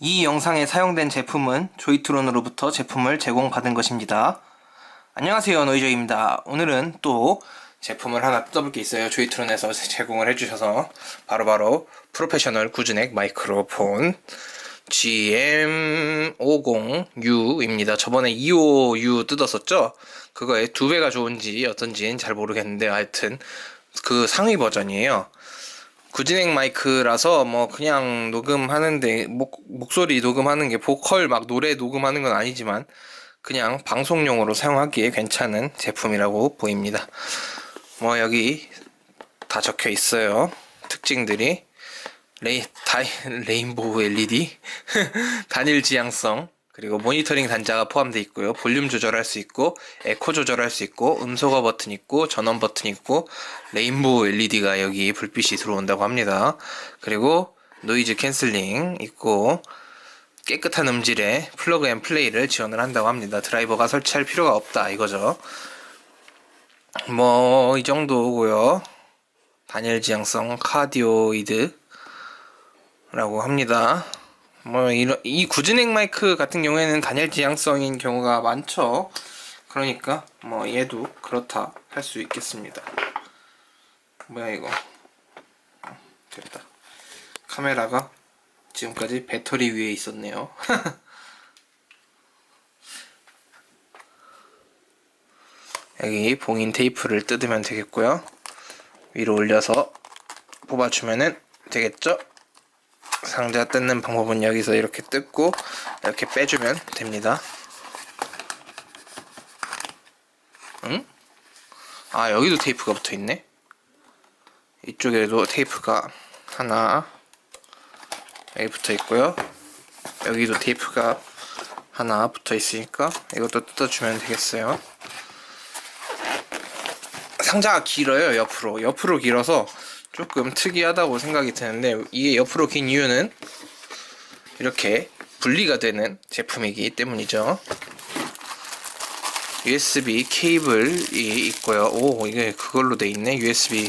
이 영상에 사용된 제품은 조이트론으로부터 제품을 제공받은 것입니다. 안녕하세요 노이저입니다. 오늘은 또 제품을 하나 뜯어볼 게 있어요. 조이트론에서 제공을 해주셔서 바로바로 프로페셔널 구즈넥 마이크로폰 GM50U입니다. 저번에 25U 뜯었었죠? 그거에 두 배가 좋은지 어떤지는 잘 모르겠는데 하여튼 그 상위 버전이에요. 구진행 마이크라서 뭐 그냥 녹음하는데 목, 목소리 녹음하는 게 보컬 막 노래 녹음하는 건 아니지만 그냥 방송용으로 사용하기에 괜찮은 제품이라고 보입니다. 뭐 여기 다 적혀 있어요. 특징들이 레이, 다, 레인보우 LED 단일 지향성 그리고 모니터링 단자가 포함되어 있고요. 볼륨 조절할 수 있고 에코 조절할 수 있고 음소거 버튼 있고 전원 버튼 있고 레인보우 LED가 여기 불빛이 들어온다고 합니다. 그리고 노이즈 캔슬링 있고 깨끗한 음질의 플러그 앤 플레이를 지원을 한다고 합니다. 드라이버가 설치할 필요가 없다 이거죠. 뭐 이 정도고요. 단일 지향성 카디오이드 라고 합니다. 뭐 이런 이 구진행 마이크 같은 경우에는 단일 지향성인 경우가 많죠. 그러니까 뭐 얘도 그렇다 할 수 있겠습니다. 뭐야 이거? 어, 됐다. 카메라가 지금까지 배터리 위에 있었네요. 여기 봉인 테이프를 뜯으면 되겠고요. 위로 올려서 뽑아주면은 되겠죠? 상자 뜯는 방법은 여기서 이렇게 뜯고 이렇게 빼주면 됩니다. 응? 아 여기도 테이프가 붙어 있네. 이쪽에도 테이프가 하나 여기 붙어 있고요. 여기도 테이프가 하나 붙어 있으니까 이것도 뜯어주면 되겠어요. 상자가 길어요 옆으로 옆으로 길어서 조금 특이하다고 생각이 드는데 이게 옆으로 긴 이유는 이렇게 분리가 되는 제품이기 때문이죠. USB 케이블이 있고요. 오 이게 그걸로 돼 있네. USB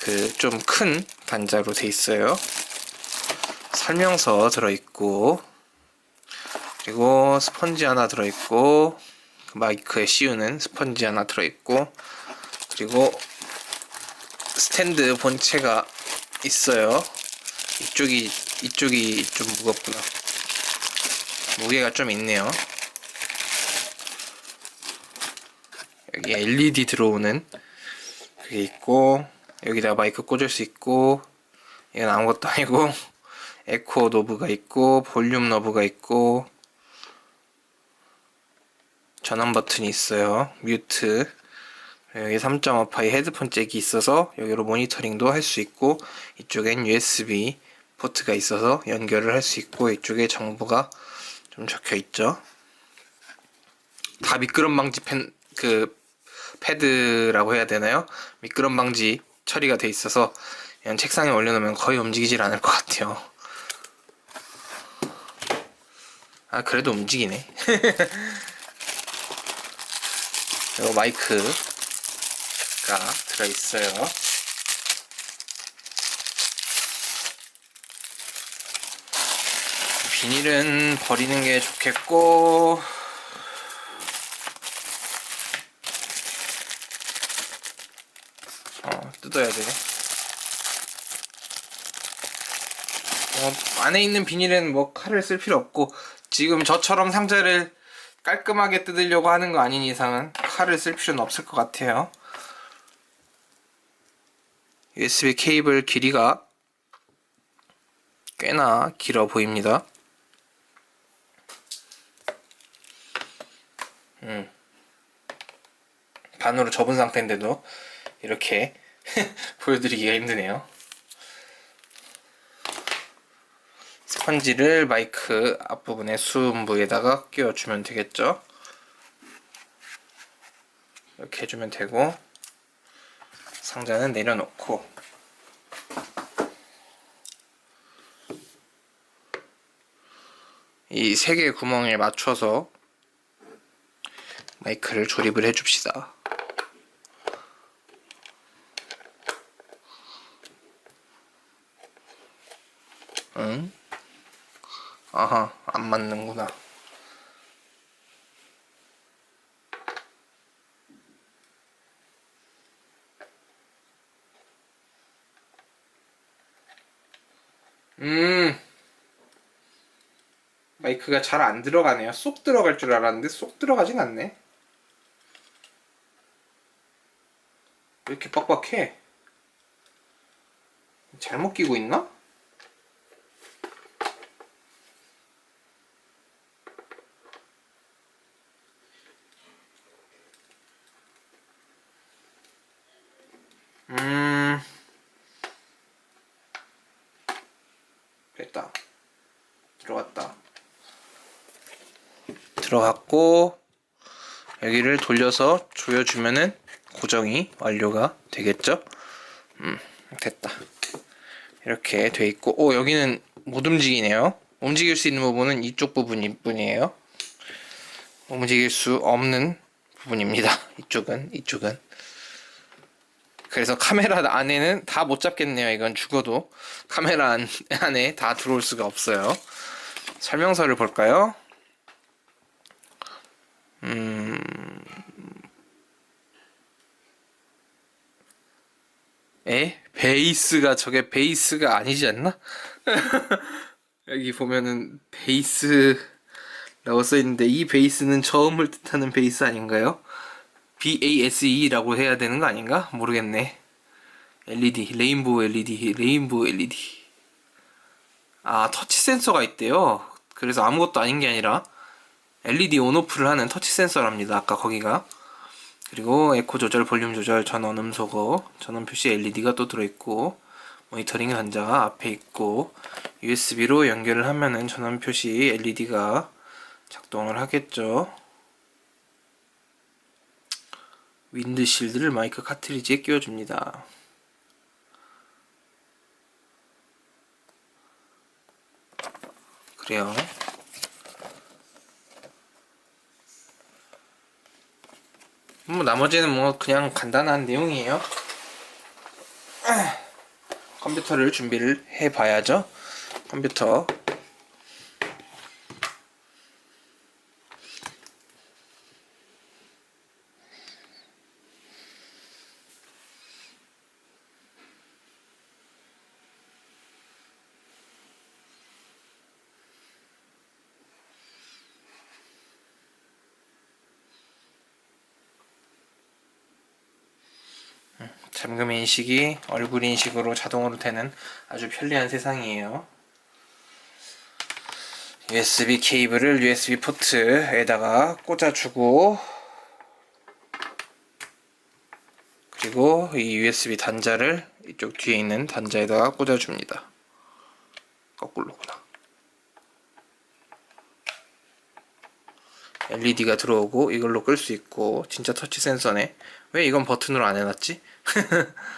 그 좀 큰 단자로 돼 있어요. 설명서 들어 있고 그리고 스펀지 하나 들어 있고 그 마이크에 씌우는 스펀지 하나 들어 있고 그리고 스탠드 본체가 있어요. 이쪽이 이쪽이 좀 무겁구나. 무게가 좀 있네요. 여기 LED 들어오는 그게 있고 여기다 마이크 꽂을 수 있고 이건 아무것도 아니고 에코 노브가 있고 볼륨 노브가 있고 전원 버튼이 있어요. 뮤트 여기 3.5파이 헤드폰 잭이 있어서 여기로 모니터링도 할 수 있고 이쪽엔 USB 포트가 있어서 연결을 할 수 있고 이쪽에 정보가 좀 적혀 있죠. 다 미끄럼 방지 펜, 그, 패드라고 해야 되나요? 미끄럼 방지 처리가 돼 있어서 그냥 책상에 올려놓으면 거의 움직이질 않을 것 같아요. 아, 그래도 움직이네. 그리고 마이크 가 들어있어요. 비닐은 버리는 게 좋겠고 어, 뜯어야 되네. 어, 안에 있는 비닐은 뭐 칼을 쓸 필요 없고 지금 저처럼 상자를 깔끔하게 뜯으려고 하는 거 아닌 이상은 칼을 쓸 필요는 없을 것 같아요. USB 케이블 길이가 꽤나 길어 보입니다. 음. 반으로 접은 상태인데도 이렇게 보여드리기가 힘드네요. 스펀지를 마이크 앞부분의 수음부에다가 끼워주면 되겠죠. 이렇게 해주면 되고 상자는 내려놓고 이 세 개의 구멍에 맞춰서 마이크를 조립을 해 줍시다. 응? 아하, 안 맞는구나. 음. 마이크가 잘 안 들어가네요. 쏙 들어갈 줄 알았는데 쏙 들어가진 않네. 왜 이렇게 빡빡해? 잘못 끼고 있나? 됐다. 들어갔다. 들어갔고 여기를 돌려서 조여주면은 고정이 완료가 되겠죠? 음, 됐다. 이렇게 돼 있고, 오 여기는 못 움직이네요. 움직일 수 있는 부분은 이쪽 부분일 뿐이에요. 움직일 수 없는 부분입니다. 이쪽은 이쪽은. 그래서 카메라 안에는 다 못 잡겠네요. 이건 죽어도 카메라 안, 안에 다 들어올 수가 없어요. 설명서를 볼까요? 음, 에? 베이스가 저게 베이스가 아니지 않나? 여기 보면은 베이스라고 써 있는데 이 베이스는 저음을 뜻하는 베이스 아닌가요? BASE라고 해야 되는 거 아닌가? 모르겠네. LED, 레인보우 LED, 레인보우 LED. 아, 터치 센서가 있대요. 그래서 아무것도 아닌 게 아니라 LED 온오프를 하는 터치 센서랍니다. 아까 거기가. 그리고 에코 조절, 볼륨 조절, 전원 음소거, 전원 표시 LED가 또 들어있고 모니터링 단자가 앞에 있고 USB로 연결을 하면은 전원 표시 LED가 작동을 하겠죠. 윈드실드를 마이크 카트리지에 끼워줍니다. 그래요. 뭐 나머지는 뭐 그냥 간단한 내용이에요. 컴퓨터를 준비를 해 봐야죠. 컴퓨터 잠금 인식이 얼굴 인식으로 자동으로 되는 아주 편리한 세상이에요. USB 케이블을 USB 포트에다가 꽂아주고 그리고 이 USB 단자를 이쪽 뒤에 있는 단자에다가 꽂아줍니다. 거꾸로구나. LED가 들어오고 이걸로 끌 수 있고 진짜 터치 센서네. 왜 이건 버튼으로 안 해놨지?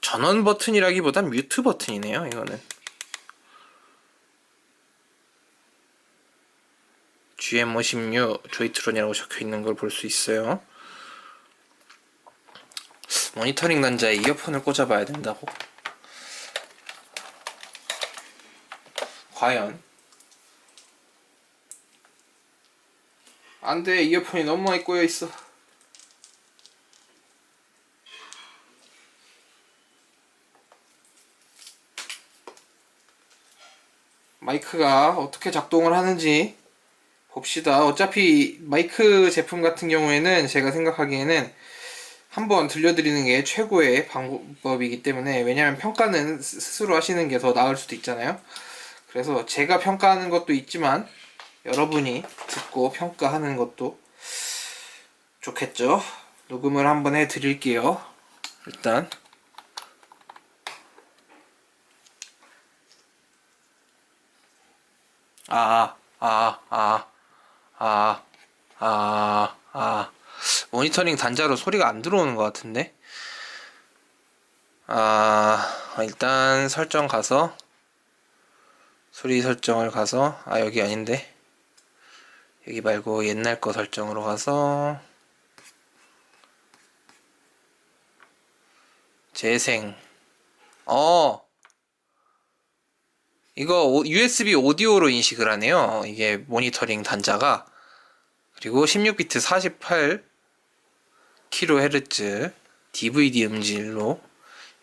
전원 버튼이라기보단 뮤트 버튼이네요, 이거는. GM56 조이트론이라고 적혀 있는 걸 볼 수 있어요. 모니터링 단자에 이어폰을 꽂아봐야 된다고? 과연? 안돼 이어폰이 너무 많이 꼬여 있어. 마이크가 어떻게 작동을 하는지 봅시다. 어차피 마이크 제품 같은 경우에는 제가 생각하기에는 한번 들려드리는 게 최고의 방법이기 때문에 왜냐하면 평가는 스- 스스로 하시는 게 더 나을 수도 있잖아요. 그래서 제가 평가하는 것도 있지만 여러분이 듣고 평가하는 것도 좋겠죠. 녹음을 한번 해 드릴게요. 일단 아, 아, 아, 아, 아, 아. 모니터링 단자로 소리가 안 들어오는 것 같은데? 아 일단 설정 가서 소리 설정을 가서 아 여기 아닌데? 여기 말고 옛날 거 설정으로 가서 재생. 어! 이거 USB 오디오로 인식을 하네요. 이게 모니터링 단자가. 그리고 16비트 48 48kHz DVD 음질로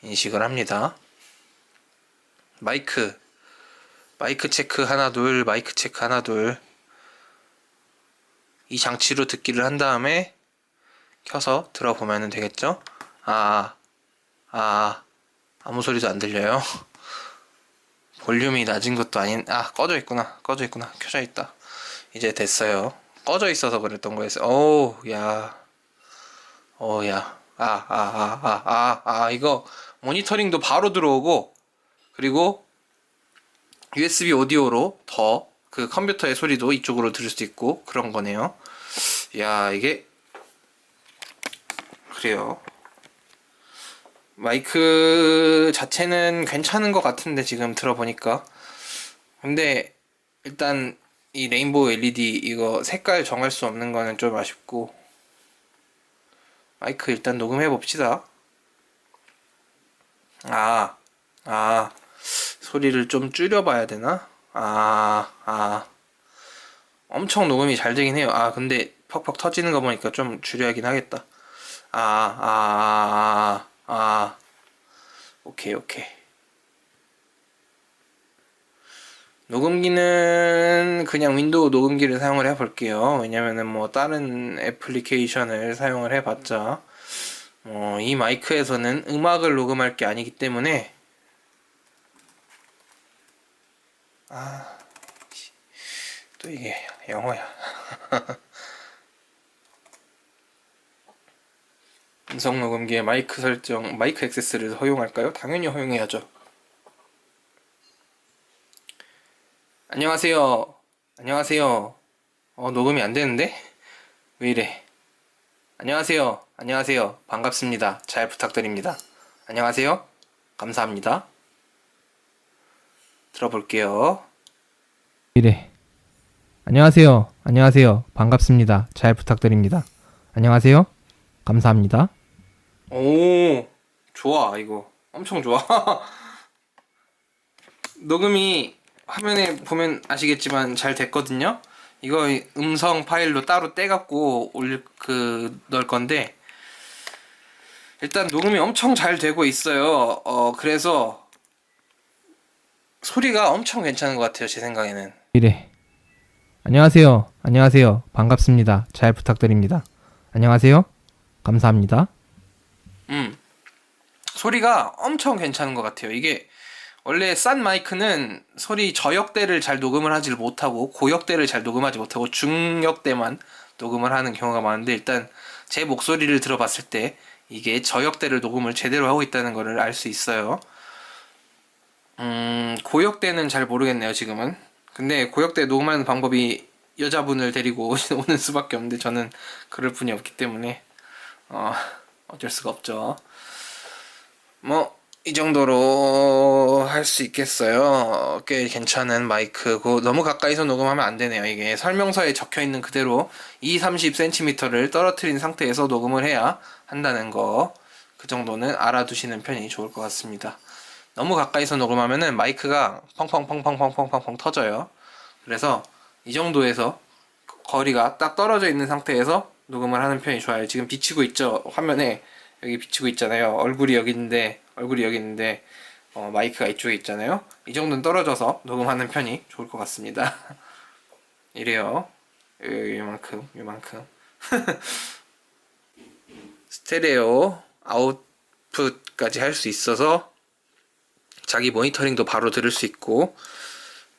인식을 합니다. 마이크. 마이크 체크 하나 둘, 마이크 체크 하나 둘. 이 장치로 듣기를 한 다음에 켜서 들어보면 되겠죠? 아, 아, 아무 소리도 안 들려요. 볼륨이 낮은 것도 아닌, 아, 꺼져 있구나. 꺼져 있구나. 켜져 있다. 이제 됐어요. 꺼져 있어서 그랬던 거였어요. 어우, 야. 어, 야. 아, 아, 아, 아, 아, 아, 이거 모니터링도 바로 들어오고, 그리고 USB 오디오로 더 그 컴퓨터의 소리도 이쪽으로 들을 수 있고, 그런 거네요. 야, 이게, 그래요. 마이크 자체는 괜찮은 것 같은데 지금 들어보니까 근데 일단 이 레인보우 LED 이거 색깔 정할 수 없는 거는 좀 아쉽고 마이크 일단 녹음해 봅시다 아, 아 소리를 좀 줄여봐야 되나? 아, 아 엄청 녹음이 잘 되긴 해요 아 근데 퍽퍽 터지는 거 보니까 좀 줄여야긴 하겠다 아, 아, 아, 아. 오케이, 오케이. 녹음기는 그냥 윈도우 녹음기를 사용을 해 볼게요. 왜냐면은 뭐 다른 애플리케이션을 사용을 해 봤자, 어, 이 마이크에서는 음악을 녹음할 게 아니기 때문에, 아, 씨, 또 이게 영어야. 음성 녹음기의 마이크 설정, 마이크 액세스를 허용할까요? 당연히 허용해야죠. 안녕하세요. 안녕하세요. 어, 녹음이 안 되는데? 왜 이래? 안녕하세요. 안녕하세요. 반갑습니다. 잘 부탁드립니다. 안녕하세요. 감사합니다. 들어볼게요. 이래. 안녕하세요. 안녕하세요. 반갑습니다. 잘 부탁드립니다. 안녕하세요. 감사합니다. 오, 좋아, 이거. 엄청 좋아. 녹음이 화면에 보면 아시겠지만 잘 됐거든요. 이거 음성 파일로 따로 떼갖고 올릴 그 넣을 건데 일단 녹음이 엄청 잘 되고 있어요. 어 그래서 소리가 엄청 괜찮은 것 같아요. 제 생각에는. 이래. 안녕하세요. 안녕하세요. 반갑습니다. 잘 부탁드립니다. 안녕하세요. 감사합니다. 음. 소리가 엄청 괜찮은 것 같아요. 이게 원래 싼 마이크는 소리 저역대를 잘 녹음을 하지 못하고 고역대를 잘 녹음하지 못하고 중역대만 녹음을 하는 경우가 많은데 일단 제 목소리를 들어봤을 때 이게 저역대를 녹음을 제대로 하고 있다는 것을 알 수 있어요. 음, 고역대는 잘 모르겠네요, 지금은. 근데 고역대 녹음하는 방법이 여자분을 데리고 오는 수밖에 없는데 저는 그럴 분이 없기 때문에 어, 어쩔 수가 없죠. 뭐, 이 정도로 할 수 있겠어요. 꽤 괜찮은 마이크고, 너무 가까이서 녹음하면 안 되네요. 이게 설명서에 적혀 있는 그대로 2, 30cm를 떨어뜨린 상태에서 녹음을 해야 한다는 거. 그 정도는 알아두시는 편이 좋을 것 같습니다. 너무 가까이서 녹음하면은 마이크가 펑펑펑펑펑펑펑펑 터져요. 그래서 이 정도에서 거리가 딱 떨어져 있는 상태에서 녹음을 하는 편이 좋아요. 지금 비치고 있죠? 화면에 여기 비치고 있잖아요. 얼굴이 여기 있는데 얼굴이 여기 있는데 어, 마이크가 이쪽에 있잖아요. 이 정도는 떨어져서 녹음하는 편이 좋을 것 같습니다. 이래요. 요- 요만큼, 요만큼. 스테레오 아웃풋까지 할 수 있어서 자기 모니터링도 바로 들을 수 있고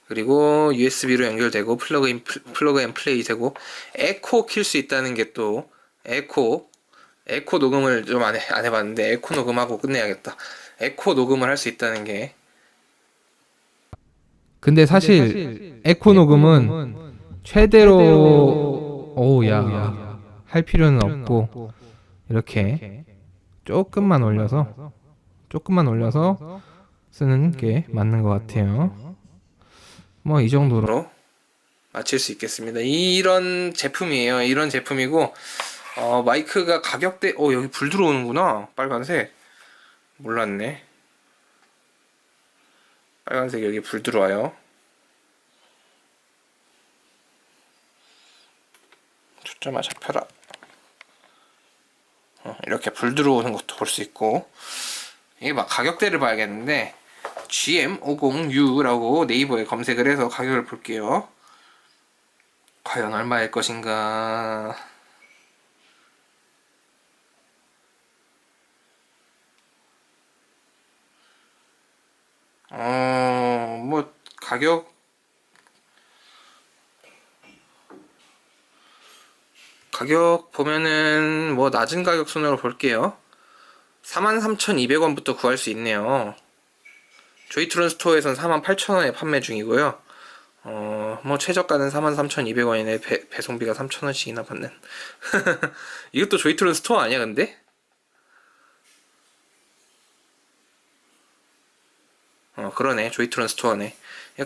그리고 USB로 연결되고 플러그 인 플러그 앤 플레이 되고 에코 킬 수 있다는 게 또 에코 에코 녹음을 좀 안 안 해봤는데 에코 녹음하고 끝내야겠다. 에코 녹음을 할 수 있다는 게 근데 사실 에코 녹음은 최대로 어우야 할 필요는 없고 이렇게 조금만 올려서 조금만 올려서 쓰는 게 맞는 것 같아요. 뭐 이 정도로 으로 마칠 수 있겠습니다. 이런 제품이에요. 이런 제품이고 어, 마이크가 가격대 어 여기 불 들어오는구나 빨간색 몰랐네. 빨간색 여기 불 들어와요. 초점아 잡혀라. 어, 이렇게 불 들어오는 것도 볼 수 있고 이게 막 가격대를 봐야겠는데 GM50U라고 네이버에 검색을 해서 가격을 볼게요. 과연 얼마일 것인가? 어, 뭐 가격 가격 보면은 뭐 낮은 가격 순으로 볼게요. 43,200원부터 구할 수 있네요. 조이트론 스토어에선 48,000원에 판매 중이고요. 어, 뭐 최저가는 43,200원이네. 배, 배송비가 3,000원씩이나 받는. 이것도 조이트론 스토어 아니야, 근데? 어, 그러네. 조이트론 스토어네.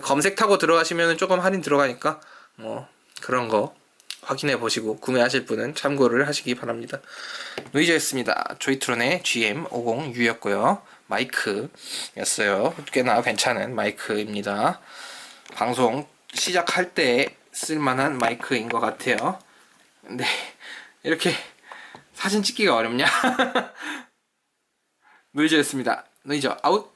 검색 타고 들어가시면 조금 할인 들어가니까, 뭐, 그런 거 확인해 보시고 구매하실 분은 참고를 하시기 바랍니다. 노이즈였습니다. 조이트론의 GM50U였고요. 마이크였어요. 꽤나 괜찮은 마이크입니다. 방송 시작할 때 쓸만한 마이크인 것 같아요. 근데 이렇게 사진 찍기가 어렵냐? 노이즈였습니다. 노이즈 아웃!